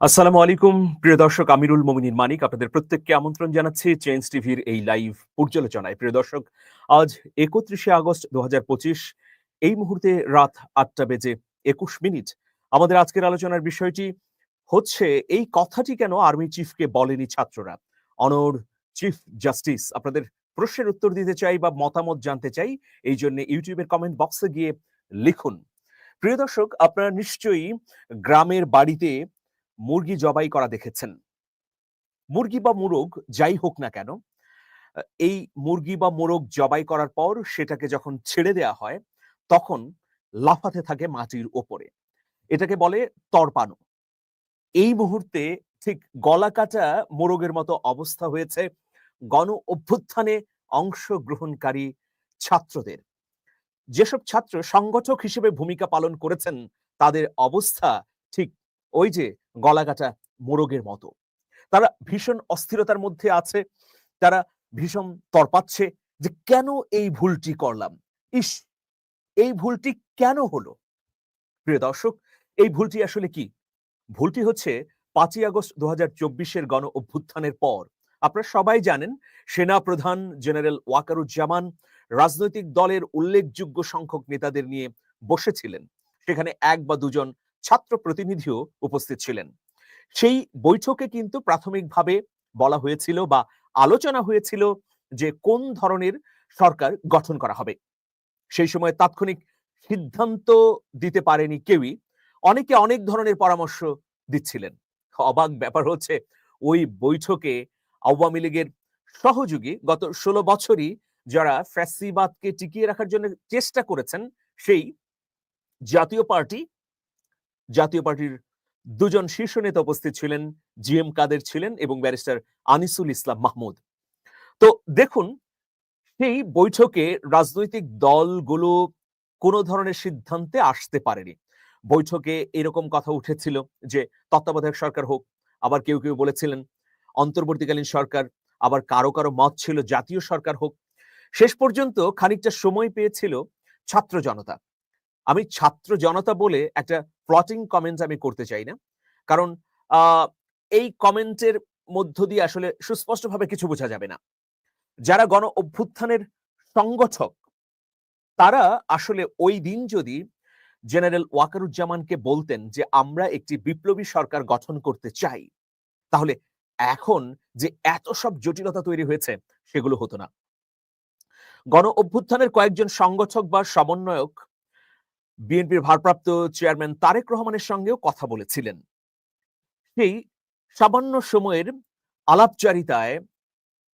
আসসালামু আলাইকুম, প্রিয় দর্শক, আমিরুল মোমিনিন মানিক আপনাদের প্রত্যেককে আমন্ত্রণ জানাচ্ছি চেঞ্জ টিভির এই লাইভ পর্যালোচনায়। প্রিয় দর্শক, আজ একত্রিশে আগস্ট দুহাজার পঁচিশ, এই মুহূর্তে রাত আটটা বেজে একুশ মিনিট। আমাদের আজকের আলোচনার বিষয়টি হচ্ছে, এই কথাটি কেন আর্মি চিফকে বলেনি ছাত্ররা? অনর চিফ জাস্টিস আপনাদের প্রশ্নের উত্তর দিতে চাই বা মতামত জানতে চাই, এই জন্য ইউটিউবের কমেন্ট বক্সে গিয়ে লিখুন। প্রিয় দর্শক, আপনারা নিশ্চয়ই গ্রামের বাড়িতে মুরগি জবাই করা দেখেছেন। মুরগি বা মোরগ যাই হোক না কেন এই মুরগি বা মোরগ জবাই করার পর সেটাকে যখন ছেড়ে দেয়া হয়, তখন লাফাতে থাকে মাটির ওপরে। এটাকে বলে তরপানো এই মুহূর্তে ঠিক গলা কাটা মোরগের মতো অবস্থা হয়েছে গণ অভ্যুত্থানে অংশগ্রহণকারী ছাত্রদের। যেসব ছাত্র সংগঠক হিসেবে ভূমিকা পালন করেছেন, তাদের অবস্থা ঠিক ওই যে গলাকাটা মোরগের মতো। তারা ভীষণ অস্থিরতার মধ্যে আছে, তারা ভীষণ তরপাচ্ছে যে কেন এই ভুলটি করলাম? ইস, এই ভুলটি কেন হলো? প্রিয় দর্শক, এই ভুলটি আসলে কি? ভুলটি হচ্ছে পাঁচই আগস্ট দু হাজার চব্বিশের গণ অভ্যুত্থানের পর। আপনারা সবাই জানেন সেনা প্রধান জেনারেল ওয়াকারুজ্জামান রাজনৈতিক দলের উল্লেখযোগ্য সংখ্যক নেতাদের নিয়ে বসেছিলেন। সেখানে এক বা দুজন ছাত্র প্রতিনিধিও উপস্থিত ছিলেন। সেই বৈঠকে কিন্তু প্রাথমিকভাবে বলা হয়েছিল বা আলোচনা হয়েছিল যে কোন ধরনের সরকার গঠন করা হবে। সেই সময় তাৎক্ষণিক সিদ্ধান্ত দিতে পারেনি কেউই। অনেকে অনেক ধরনের পরামর্শ দিচ্ছিলেন। অবাক ব্যাপার হচ্ছে, ওই বৈঠকে আওয়ামী লীগের সহযোগী গত ষোলো বছরই যারা ফ্যাসিবাদকে টিকিয়ে রাখার জন্য চেষ্টা করেছেন, সেই জাতীয় পার্টি জাতীয় পার্টির দুজন শীর্ষ নেতা উপস্থিত ছিলেন জি এম কাদের ছিলেন এবং ব্যারিস্টার আনিসুল ইসলাম মাহমুদ। তো দেখুন, সেই বৈঠকে রাজনৈতিক দলগুলো কোনো ধরনের সিদ্ধান্তে আসতে পারেনি। বৈঠকে এরকম কথা উঠেছিল যে, তত্ত্বাবধায়ক সরকার হোক, আবার কেউ কেউ বলেছিলেন, অন্তর্বর্তীকালীন সরকার, আবার কারও কারও মত ছিল জাতীয় সরকার হোক। শেষ পর্যন্ত খানিকটা সময় পেয়েছিল ছাত্র জনতা। আমি ছাত্র জনতা বলে একটা প্লটিং কমেন্ট আমি করতে চাই না। কারণ এই কমেন্টের মধ্য দিয়ে আসলে সুস্পষ্টভাবে কিছু বোঝা যাবে না। যারা গণ অভ্যুত্থানের সংগঠক, তারা আসলে ওই দিন যদি জেনারেল ওয়াকারুজ্জামানকে বলতেন যে, আমরা একটি বিপ্লবী সরকার গঠন করতে চাই তাহলে এখন যে এত সব জটিলতা তৈরি হয়েছে, সেগুলো হতো না। গণ অভ্যুত্থানের কয়েকজন সংগঠক বা সমন্বয়ক বিএনপির ভারপ্রাপ্ত চেয়ারম্যান তারেক রহমানের সঙ্গেও কথা বলেছিলেন। সেই সামান্য সময়ের আলাপচারিতায়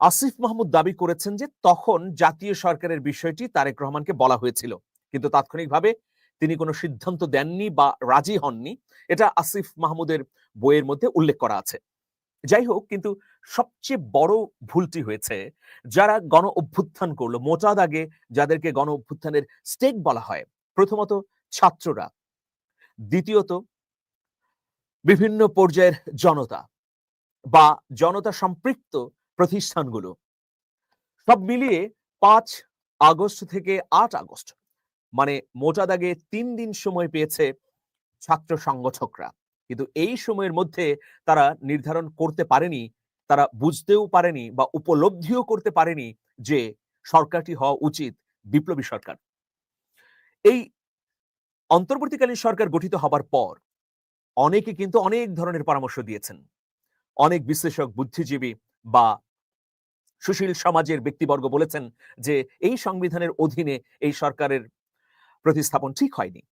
আসিফ মাহমুদ দাবি করেছেন যে তখন জাতীয় সরকারের বিষয়টি তারেক রহমানকে বলা হয়েছিল। কিন্তু তাৎক্ষণিকভাবে তিনি কোনো সিদ্ধান্ত দেননি বা রাজি হননি। এটা আসিফ মাহমুদের বইয়ের মধ্যে উল্লেখ করা আছে। যাই হোক, কিন্তু সবচেয়ে বড় ভুলটি হয়েছে, যারা গণ অভ্যুত্থান করল, মোটা দাগে যাদেরকে গণ অভ্যুত্থানের স্টেক বলা হয় প্রথমত ছাত্ররা, দ্বিতীয়ত বিভিন্ন পর্যায়ের জনতা বা জনতা সম্পৃক্ত প্রতিষ্ঠানগুলো। সব মিলিয়ে পাঁচ আগস্ট থেকে আট আগস্ট মানে মোটা দাগে তিন দিন সময় পেয়েছে ছাত্র সংগঠকরা। কিন্তু এই সময়ের মধ্যে তারা নির্ধারণ করতে পারেনি, তারা বুঝতেও পারেনি বা উপলব্ধিও করতে পারেনি যে সরকারটি হওয়া উচিত বিপ্লবী সরকার। এই অন্তর্বর্তীকালীন সরকার গঠিত হবার পর অনেকে কিন্তু অনেক ধরনের পরামর্শ দিয়েছেন। অনেক বিশ্লেষক, বুদ্ধিজীবী বা সুশীল সমাজের ব্যক্তিবর্গ বলেছেন যে এই সংবিধানের অধীনে এই সরকারের প্রতিস্থাপন ঠিক হয়নি।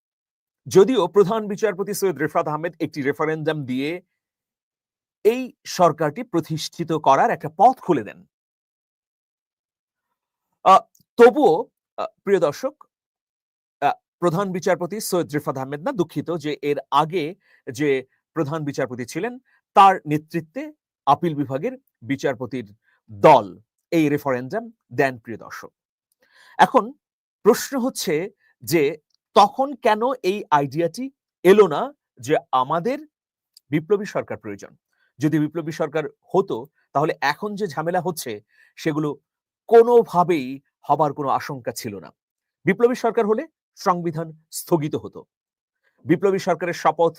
যদিও প্রধান বিচারপতি সৈয়দ রেফাত আহমেদ একটি রেফারেন্ডাম দিয়ে এই সরকারটি প্রতিষ্ঠিত করার একটা পথ খুলে দেন। তবুও প্রিয় দর্শক প্রধান বিচারপতি সৈয়দ রিফাত আহমেদ না দুঃখিত যে এর আগে যে প্রধান বিচারপতি ছিলেন, তার নেতৃত্বে আপিল বিভাগের বিচারপতির দল এই রেফারেন্ডাম দেন প্রিয় দর্শক। এখন প্রশ্ন হচ্ছে যে তখন কেন এই আইডিয়াটি এলো না যে আমাদের বিপ্লবী সরকার প্রয়োজন? যদি বিপ্লবী সরকার হতো, তাহলে এখন যে ঝামেলা হচ্ছে, সেগুলো কোনোভাবেই হবার কোনো আশঙ্কা ছিল না। বিপ্লবী সরকার হলে সংবিধান স্থগিত হতো। বিপ্লবী সরকারের শপথ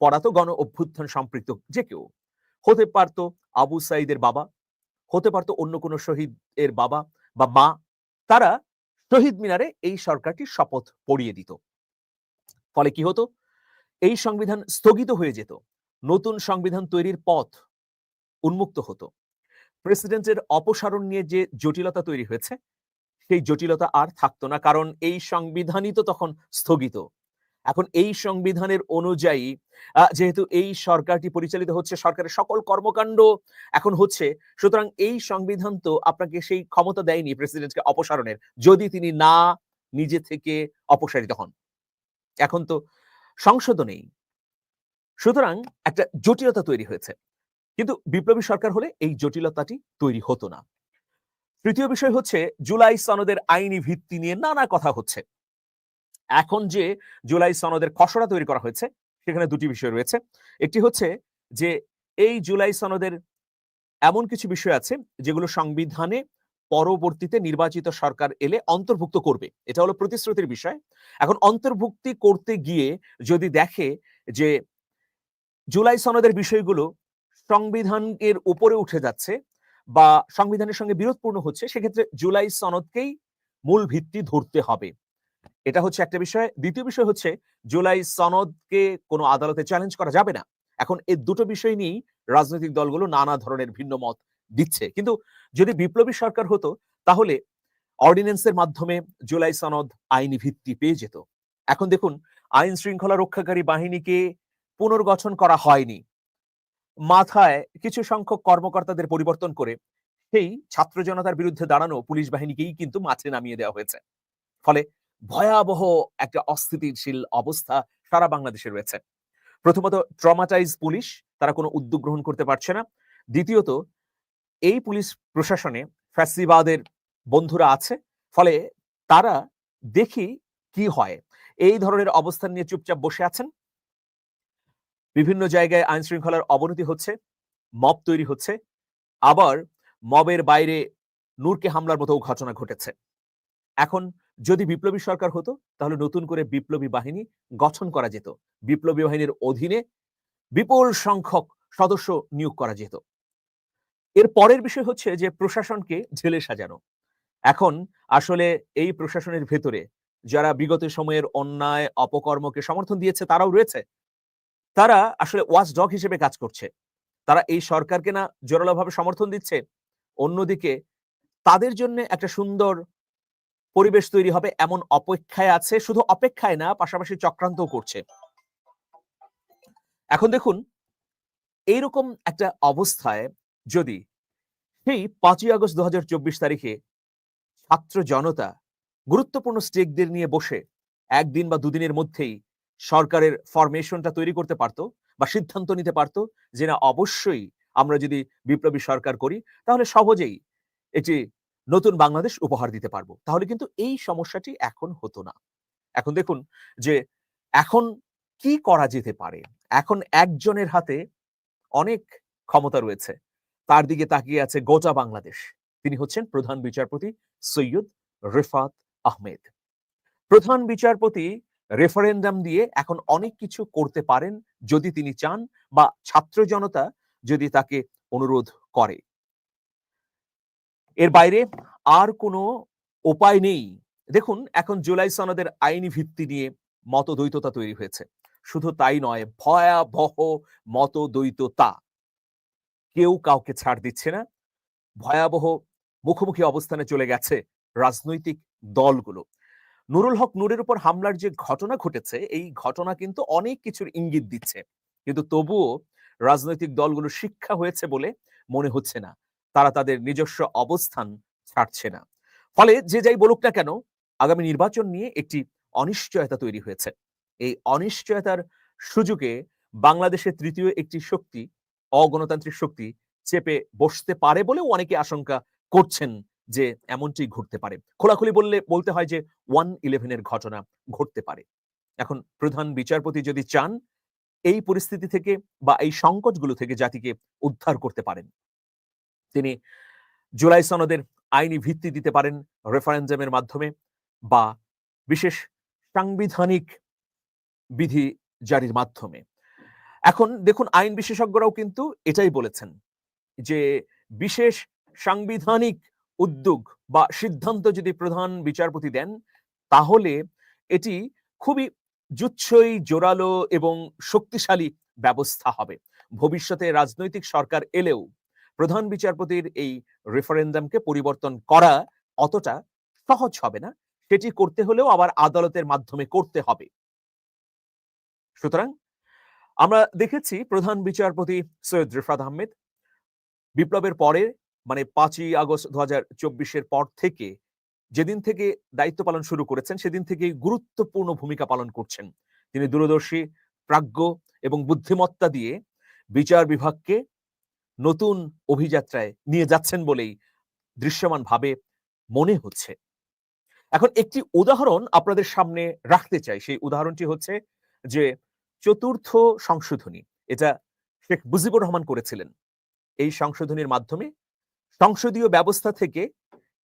পড়াতো গণ অভ্যুত্থান সম্পৃক্ত যে কেউ। হতে পারতো আবু সাইদের বাবা, হতে পারতো অন্য কোনো শহীদ এর বাবা বা মা, তারা শহীদ মিনারে এই সরকারটির শপথ পড়িয়ে দিত। ফলে কি হতো? এই সংবিধান স্থগিত হয়ে যেত। নতুন সংবিধান তৈরির পথ উন্মুক্ত হতো। প্রেসিডেন্টের অপসারণ নিয়ে যে জটিলতা তৈরি হয়েছে সেই জটিলতা আর থাকতো না, কারণ এই সংবিধানই তো তখন স্থগিত। এখন এই সংবিধানের অনুযায়ী যেহেতু এই সরকারটি পরিচালিত হচ্ছে, সরকারের সকল কর্মকাণ্ড এখন হচ্ছে, সুতরাং এই সংবিধান তো আপনাকে সেই ক্ষমতা দেয়নি প্রেসিডেন্টকে অপসারণের, যদি তিনি না নিজে থেকে অপসারিত হন। এখন তো সংসদ নেই। সুতরাং একটা জটিলতা তৈরি হয়েছে। কিন্তু বিপ্লবী সরকার হলে এই জটিলতাটি তৈরি হতো না। তৃতীয় বিষয় হচ্ছে, জুলাই সনদের আইনি ভিত্তি নিয়ে নানা কথা হচ্ছে। এখন যে জুলাই সনদের খসড়া তৈরি করা হয়েছে, সেখানে দুটি বিষয় রয়েছে। একটি হচ্ছে যে, এই জুলাই সনদের এমন কিছু বিষয় আছে, যেগুলো সংবিধানে পরবর্তীতে নির্বাচিত সরকার এলে অন্তর্ভুক্ত করবে। এটা হলো প্রতিশ্রুতির বিষয়। এখন অন্তর্ভুক্তি করতে গিয়ে যদি দেখে যে, জুলাই সনদের বিষয়গুলো সংবিধানের উপরে উঠে যাচ্ছে বা সংবিধানের সঙ্গে বিরোধপূর্ণ হচ্ছে, সেক্ষেত্রে জুলাই সনদকেই মূল ভিত্তি ধরতে হবে। এটা হচ্ছে একটা বিষয়। দ্বিতীয় বিষয় হচ্ছে, জুলাই সনদকে কোনো আদালতে চ্যালেঞ্জ করা যাবে না। এখন এই দুটো বিষয় নিয়েই রাজনৈতিক দলগুলো নানা ধরনের ভিন্ন মত দিচ্ছে। কিন্তু যদি বিপ্লবী সরকার হতো, তাহলে অর্ডিন্যান্সের মাধ্যমে জুলাই সনদ আইনি ভিত্তি পেয়ে যেত। এখন দেখুন, আইন শৃঙ্খলা রক্ষাকারী বাহিনীকে পুনর্গঠন করা হয়নি। মাথায় কিছু সংখ্যক কর্মকর্তাদের পরিবর্তন করে সেই ছাত্র জনতার বিরুদ্ধে দাঁড়ানো পুলিশ বাহিনীকেই কিন্তু মাঠে নামিয়ে দেওয়া হয়েছে। ফলে ভয়াবহ একটা অস্থিতিশীল অবস্থা সারা বাংলাদেশে রয়েছে। প্রথমত ট্রমাটাইজ পুলিশ, তারা কোনো উদ্যোগ গ্রহণ করতে পারছে না। দ্বিতীয়ত, এই পুলিশ প্রশাসনে ফ্যাসিবাদের বন্ধুরা আছে, ফলে তারা দেখি কি হয়। এই ধরনের অবস্থান নিয়ে চুপচাপ বসে আছেন। বিভিন্ন জায়গায় আইন শৃঙ্খলার অবনতি হচ্ছে, মব তৈরি হচ্ছে, আবার মবের বাইরে নূরকে হামলার মতো ঘটনা ঘটেছে। এখন যদি বিপ্লবী সরকার হতো, তাহলে নতুন করে বিপ্লবী বাহিনী গঠন করা যেত। বিপ্লবী বাহিনীর অধীনে বিপুল সংখ্যক সদস্য নিয়োগ করা যেত। এর পরের বিষয় হচ্ছে যে, প্রশাসনকে ঝেলে সাজানো। এখন আসলে এই প্রশাসনের ভেতরে যারা বিগত সময়ের অন্যায়, অপকর্মকে সমর্থন দিয়েছে, তারাও রয়েছে। তারা আসলে ওয়াচ ডগ হিসেবে কাজ করছে। তারা এই সরকারকে না জোরালোভাবে সমর্থন দিচ্ছে। অন্যদিকে তাদের জন্য একটা সুন্দর পরিবেশ তৈরি হবে এমন অপেক্ষায় আছে, শুধু অপেক্ষায় না, পাশাপাশি চক্রান্তও করছে। এখন দেখুন, এইরকম একটা অবস্থায় যদি সেই পাঁচই আগস্ট দু হাজার চব্বিশ তারিখে ছাত্র জনতা গুরুত্বপূর্ণ স্টেকদের নিয়ে বসে, একদিন বা দুদিনের মধ্যেই সরকারের ফরমেশনটা তৈরি করতে পারতো বা সিদ্ধান্ত নিতে পারতো যে, না, অবশ্যই আমরা যদি বিপ্লবী সরকার করি, তাহলে সহজেই এটি নতুন বাংলাদেশ উপহার দিতে পারব। তাহলে কিন্তু এই সমস্যাটি এখন হতো না। এখন দেখুন যে, এখন কি করা যেতে পারে? এখন একজনের হাতে অনেক ক্ষমতা রয়েছে। তার দিকে তাকিয়ে আছে গোটা বাংলাদেশ। তিনি হচ্ছেন প্রধান বিচারপতি সৈয়দ রেফাত আহমেদ। প্রধান বিচারপতি রেফারেন্ডাম দিয়ে এখন অনেক কিছু করতে পারেন যদি তিনি চান বা ছাত্র জনতা যদি তাকে অনুরোধ করে। এর বাইরে আর কোনো উপায় নেই। দেখুন, এখন জুলাই সনদের আইনি ভিত্তি নিয়ে মতদ্বৈততা তৈরি হয়েছে। শুধু তাই নয়, ভয়াবহ মতদ্বৈততা। কেউ কাউকে ছাড় দিচ্ছে না। ভয়াবহ মুখোমুখি অবস্থানে চলে গেছে রাজনৈতিক দলগুলো। নুরুল হক নূরের উপর হামলার যে ঘটনা ঘটেছে, এই ঘটনা কিন্তু অনেক কিছুর ইঙ্গিত দিচ্ছে। কিন্তু তবুও রাজনৈতিক দলগুলো শিক্ষা হয়েছে বলে মনে হচ্ছে না। তারা তাদের নিজস্ব অবস্থান ছাড়ছে না। ফলে যে যাই বলুক না কেন, আগামী নির্বাচন নিয়ে একটি অনিশ্চয়তা তৈরি হয়েছে। এই অনিশ্চয়তার সুযোগে বাংলাদেশের তৃতীয় একটি শক্তি, অগণতান্ত্রিক শক্তি, চেপে বসতে পারে বলেও অনেকে আশঙ্কা করছেন যে এমনটি ঘটতে পারে। খোলাখুলি বললে, বলতে হয় যে ওয়ান ইলেভেনের ঘটনা ঘটতে পারে। এখন প্রধান বিচারপতি যদি চান, এই পরিস্থিতি থেকে বা এই সংকটগুলো থেকে জাতিকে উদ্ধার করতে পারেন। তিনি জুলাই সনদের আইনি ভিত্তি দিতে পারেন রেফারেন্ডামের মাধ্যমে বা বিশেষ সাংবিধানিক বিধি জারির মাধ্যমে। এখন দেখুন, আইন বিশেষজ্ঞরাও কিন্তু এটাই বলেছেন যে বিশেষ সাংবিধানিক উদ্যোগ বা সিদ্ধান্ত যদি প্রধান বিচারপতি দেন, তাহলে এটি খুবই জুচ্ছই জোরালো এবং শক্তিশালী ব্যবস্থা হবে। ভবিষ্যতে রাজনৈতিক সরকার এলেও প্রধান বিচারপতির এই রেফারেন্ডামকে পরিবর্তন করা অতটা সহজ হবে না। সেটি করতে হলেও আবার আদালতের মাধ্যমে করতে হবে। সুতরাং আমরা দেখেছি প্রধান বিচারপতি সৈয়দ রিফাত আহমেদ বিপ্লবের পরে মানে পাঁচই আগস্ট দু হাজার চব্বিশের পর থেকে যেদিন থেকে দায়িত্ব পালন শুরু করেছেন, সেদিন থেকে গুরুত্বপূর্ণ ভূমিকা পালন করছেন। তিনি দূরদর্শী, প্রাজ্ঞ এবং বুদ্ধিমত্তা দিয়ে বিচার বিভাগকে নতুন অভিযাত্রায় নিয়ে যাচ্ছেন বলেই দৃশ্যমানভাবে মনে হচ্ছে। এখন একটি উদাহরণ আপনাদের সামনে রাখতে চাই। সেই উদাহরণটি হচ্ছে যে চতুর্থ সংশোধনী, এটা শেখ মুজিবুর রহমান করেছিলেন। এই সংশোধনীর মাধ্যমে সংসদীয় ব্যবস্থা থেকে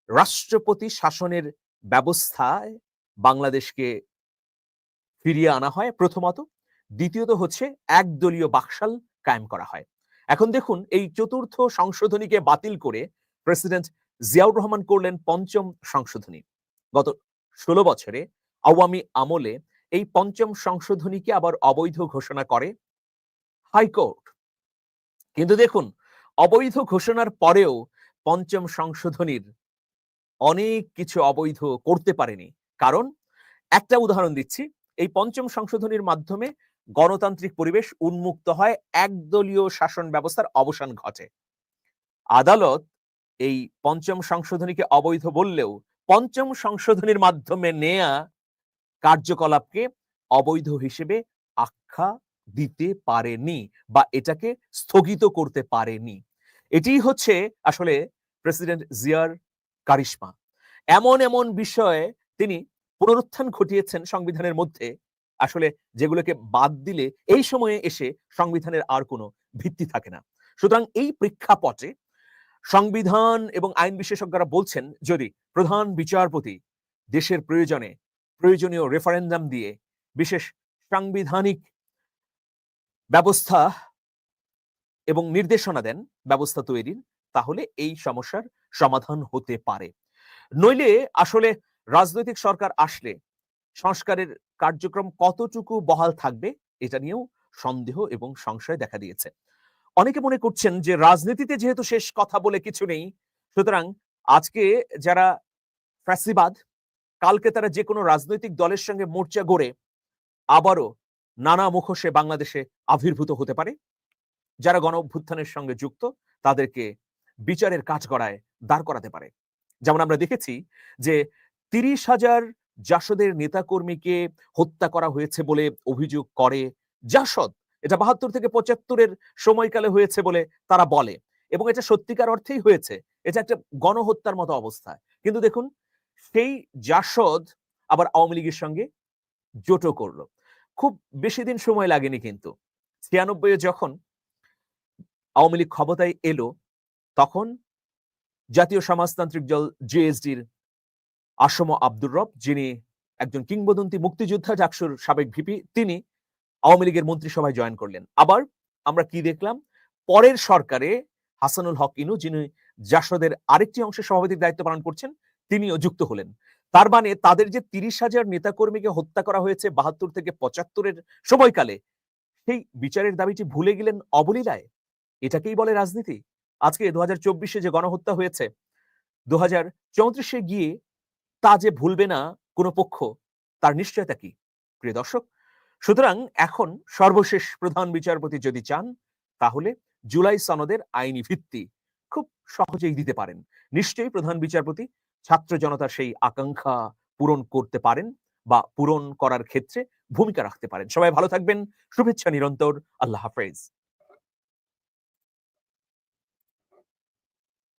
রাষ্ট্রপতি শাসনের ব্যবস্থায় বাংলাদেশকে ফিরিয়ে আনা হয় প্রথমত। দ্বিতীয়ত হচ্ছে একদলীয় বাকশাল কায়েম করা হয়। এখন দেখুন, এই চতুর্থ সংশোধনীকে বাতিল করে প্রেসিডেন্ট জিয়াউর রহমান করলেন পঞ্চম সংশোধনী। গত ষোলো বছরে আওয়ামী আমলে এই পঞ্চম সংশোধনীকে আবার অবৈধ ঘোষণা করে হাইকোর্ট। কিন্তু দেখুন, অবৈধ ঘোষণার পরেও পঞ্চম সংশোধনীর অনেক কিছু অবৈধ করতে পারেনি। কারণ, একটা উদাহরণ দিচ্ছি। এই পঞ্চম সংশোধনীর মাধ্যমে গণতান্ত্রিক পরিবেশ উন্মুক্ত হয়, একদলীয় শাসন ব্যবস্থার অবসান ঘটে। আদালত এই পঞ্চম সংশোধনীকে অবৈধ বললেও পঞ্চম সংশোধনীর মাধ্যমে নেয়া কার্যকলাপকে অবৈধ হিসেবে আখ্যা দিতে পারেনি বা এটাকে স্থগিত করতে পারেনি। এটি হচ্ছে আসলে প্রেসিডেন্ট জিয়ার কারিশমা। এমন এমন বিষয়ে তিনি পুনরুত্থান ঘটিয়েছেন সংবিধানের মধ্যে। আসলে যেগুলোকে বাদ দিলে এই সময়ে এসে সংবিধানের আর কোনো ভিত্তি থাকে না। সুতরাং এই প্রেক্ষাপটে সংবিধান এবং আইন বিশেষজ্ঞরা বলছেন, যদি প্রধান বিচারপতি দেশের প্রয়োজনে প্রয়োজনীয় রেফারেন্ডাম দিয়ে বিশেষ সাংবিধানিক ব্যবস্থা এবং নির্দেশনা দেন ব্যবস্থা তৈরির, তাহলে এই সমস্যার সমাধান হতে পারে। নইলে আসলে রাজনৈতিক সরকার আসলে সংস্কারের কার্যক্রম কতটুকু বহাল থাকবে, এটা নিয়েও সন্দেহ এবং সংশয় দেখা দিয়েছে। অনেকে মনে করছেন যে রাজনীতিতে যেহেতু শেষ কথা বলে কিছু নেই, সুতরাং আজকে যারা ফ্যাসিবাদ, কালকে তারা যে কোনো রাজনৈতিক দলের সঙ্গে মোর্চা গড়ে, আবারও নানা মুখোশে বাংলাদেশে আবির্ভূত হতে পারে। যারা গণ অভ্যুত্থানের সঙ্গে যুক্ত, তাদেরকে বিচারের কাজ করায় দাঁড় করাতে পারে। যেমন আমরা দেখেছি যে তিরিশ হাজার জাসদের নেতাকর্মীকে হত্যা করা হয়েছে বলে অভিযোগ করে জাসদ। এটা বাহাত্তর থেকে পঁচাত্তরের সময়কালে হয়েছে বলে তারা বলে এবং এটা সত্যিকার অর্থেই হয়েছে। এটা একটা গণহত্যার মতো অবস্থা। কিন্তু দেখুন, সেই জাসদ আবার আওয়ামী লীগের সঙ্গে জোটো করল। খুব বেশি দিন সময় লাগেনি কিন্তু। ছিয়ানব্বই যখন আওয়ামী লীগ ক্ষমতায় এলো, তখন জাতীয় সমাজতান্ত্রিক দল জেএসডির আসম আব্দুর রব, যিনি একজন কিংবদন্তি মুক্তিযোদ্ধা, জাকসুর সাবেক ভিপি, তিনি আওয়ামী লীগের মন্ত্রিসভায় জয়েন করলেন। আবার আমরা কি দেখলাম? পরের সরকারে হাসানুল হক ইনু, যিনি জাসদের আরেকটি অংশের সভাপতির দায়িত্ব পালন করছেন, তিনিও যুক্ত হলেন। তার মানে তাদের যে তিরিশ হাজার নেতাকর্মীকে হত্যা করা হয়েছে বাহাত্তর থেকে পঁচাত্তরের সময়কালে, সেই বিচারের দাবিটি ভুলে গেলেন অবলীলায়? এটাকেই বলে রাজনীতি। আজকে দু হাজার চব্বিশে যে গণহত্যা হয়েছে, দু হাজার চৌত্রিশে গিয়ে তা যে ভুলবে না কোনো পক্ষ, তার নিশ্চয়তা কি? প্রিয় দর্শক, সুতরাং এখন সর্বশেষ প্রধান বিচারপতি যদি চান, তাহলে জুলাই সনদের আইনি ভিত্তি খুব সহজেই দিতে পারেন। নিশ্চয়ই প্রধান বিচারপতি ছাত্র জনতার সেই আকাঙ্ক্ষা পূরণ করতে পারেন বা পূরণ করার ক্ষেত্রে ভূমিকা রাখতে পারেন। সবাই ভালো থাকবেন, শুভেচ্ছা নিরন্তর, আল্লাহ হাফেজ।